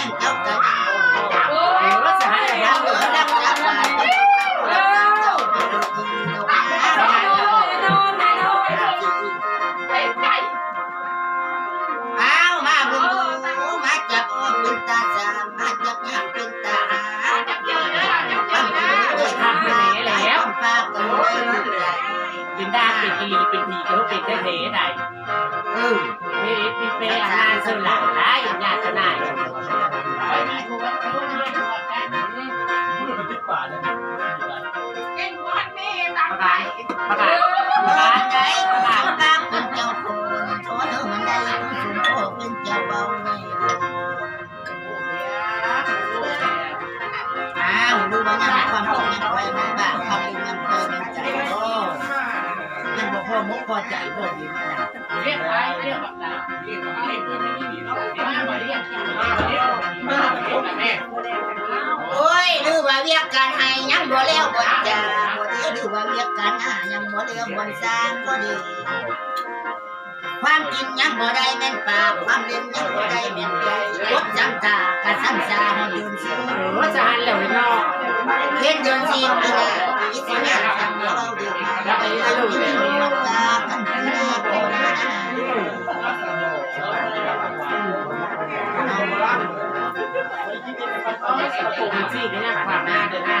แล้วก็แห่งเจ้าก็ยังบ่พอ เออว่าสหาย แล้ แล้ว ว เออดังดังว่าเจ้าเจ้าไปดูกินดูมา โดนโดนโดน อ้าวมาเบิ่งดู าเป็นตาจามมาจับยามเป็นตาหาทำเป็นเป็นแล้วปากก็ไม่รู้ใจจินดาเป็นอีลีเป็นเขาเป็นเทเทไหนเออมีมีเปย์งานสุดหลังได้อย่างญาตินายประกาศประกาศประกาศ Bạn đấy, bạn đang bên châu phù, số thứ mình đây là phù phù bên châu bầu này. À, mình đưa vào nhà con không nhận quay mấy bạn không đi nhầm cơ mình chạy ô. Nhưng bộ phô mốt kho chạy bộ gì nữa nè. เรียกไปเรียกแบบนั้นเรียกเรียกเพื่อนไม่ดีเนาะเรียกมาเรียกมา đưa vào việc cần à, nhắm bộ leo bộ sang bộ đi. ความจริงยังบ่ได้แม่นปากความเล่นยังบ่ได้แม่นใจกดจังตากะซ้ำซาให้เดินสิว่าจะหันเหล่าน้อเฮ็ดเดินสิปีหน้าอีสิแม่นทำเราเดือดเราไปเอาอยู่ในมันตากันปีหน้าบ่นะประตูมันซี่ก็ยังขวางหน้าเดินหน้าก็ยัวางตา